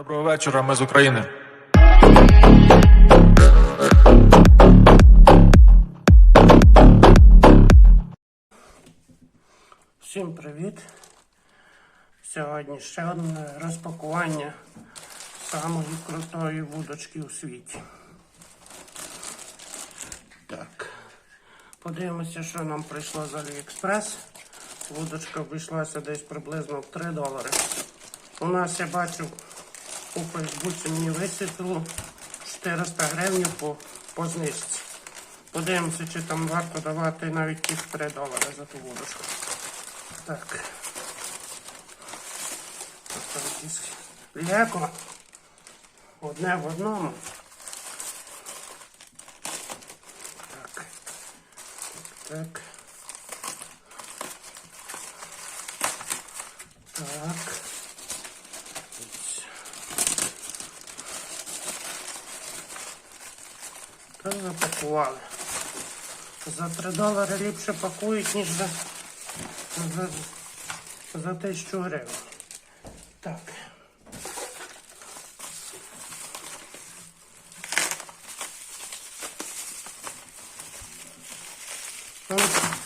Доброго вечора, ми з України. Всім привіт! Сьогодні ще одне розпакування самої крутої вудочки у світі. Так. Подивимося, що нам прийшло з Аліекспрес. Вудочка обійшлася десь приблизно в 3 долари. У нас я бачу у Фейсбуці мені висвітло 400 гривень по, по знижці. Подивимося, чи там варто давати навіть тих 3 долари за ту вудочку. Так. Тобто Лего. Одне в одному. Так. Так. Так. Ось. Запакували. За 3 долари ліпше пакують, ніж за за, за тисячу гривень. Так.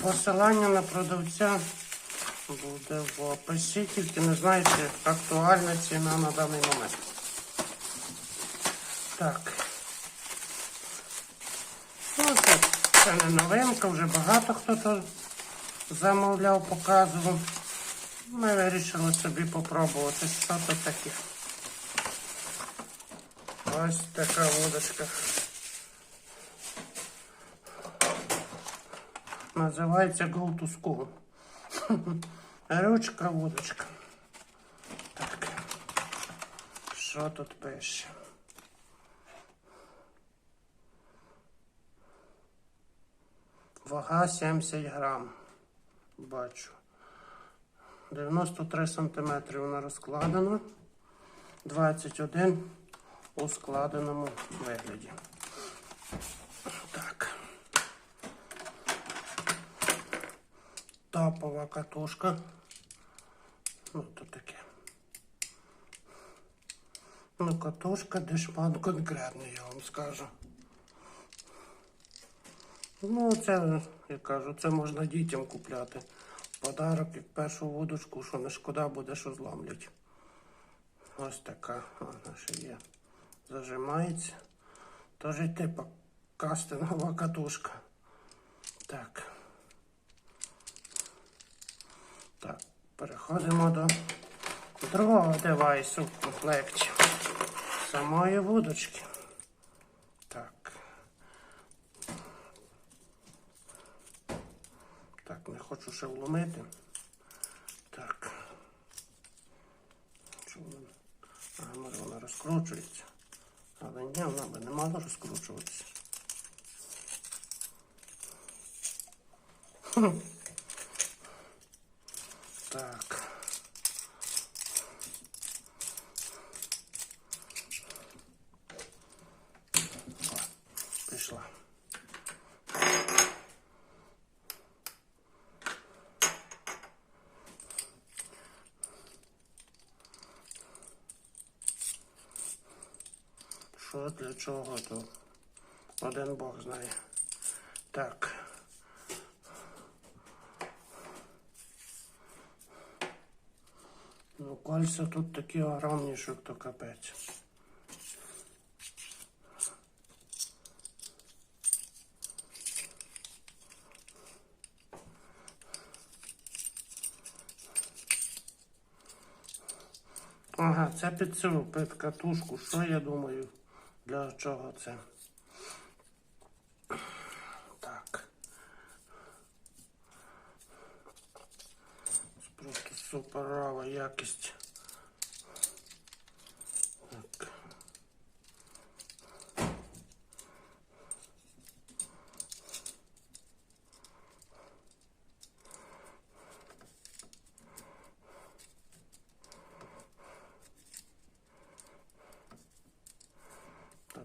Посилання на продавця буде в описі, тільки не знаю, чи актуальна ціна на даний момент. Так. Ну, це, не новинка, вже багато хто то замовляв, показував. Ми вирішили собі попробувати, що то таке. Ось така вудочка. Називається Go to School. Ручка вудочка. Так. Що тут пише? Вага 70 грам. Бачу. 93 сантиметри вона розкладена. 21 у складеному вигляді. Так. Топова катушка. Ну, то таке. Ну, катушка дешман конкретний, я вам скажу. Ну, це, я кажу, це можна дітям купляти. Подарок як першу водочку, що не шкода буде, що зламлять. Ось така вона ще є. Зажимається. Тож і типа кастингова катушка. Так. Так, переходимо до другого девайсу в комплекті. Самої вудочки. Так. Так, не хочу ще вломити. Так. Чому? Вона розкручується. Але ні, вона би не мала розкручуватися. Так. О, пішла. Що для чого то? Один Бог знає. Так. Ну, кольця тут такі огромні, що то капець. Ага, це під цю під катушку. Що я думаю? Для чого це? Так. Це Просто суперова якість. Так.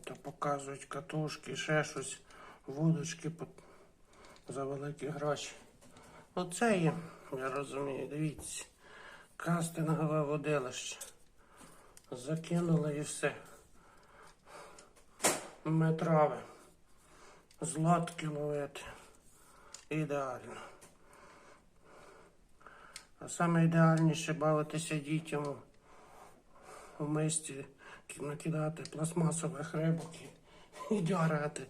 Тобто показують катушки, ще щось, вудочки за великі гроші. Оце є, я розумію, дивіться. Кастингове водилище. Закинули і все. Метрове. Злотки ловити. Ідеально. А саме ідеальніше бавитися дітям у мисті, накидати пластмасових рибок і, дьорати.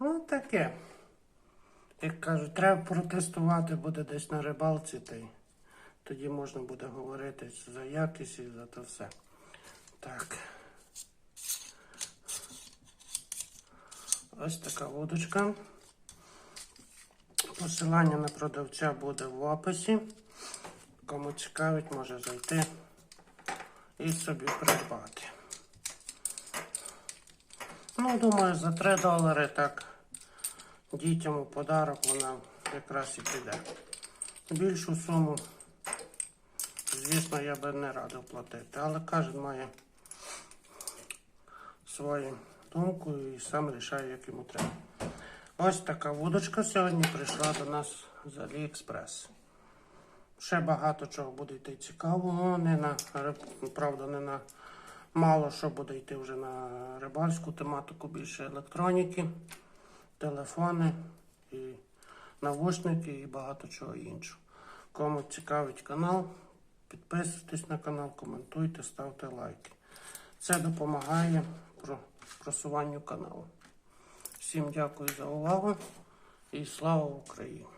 Ну, таке. Як кажуть, треба протестувати буде десь на рибалці, та й тоді можна буде говорити за якість і за те все. Так. Ось така вудочка. Посилання на продавця буде в описі. Кому цікавить, може зайти і собі придбати. Ну, думаю, за 3 долари так дітям у подарок вона якраз і піде. Більшу суму, звісно, я би не радив платити, але кожен має свою думку і сам рішає, як йому треба. Ось така вудочка сьогодні прийшла до нас з Аліекспрес. Ще багато чого буде йти цікавого. Не на правда, не на мало що буде йти вже на рибальську тематику, більше електроніки, телефони і навушники і багато чого іншого. Кому цікавить канал, підписуйтесь на канал, коментуйте, ставте лайки. Це допомагає про просуванню каналу. Всім дякую за увагу і слава Україні!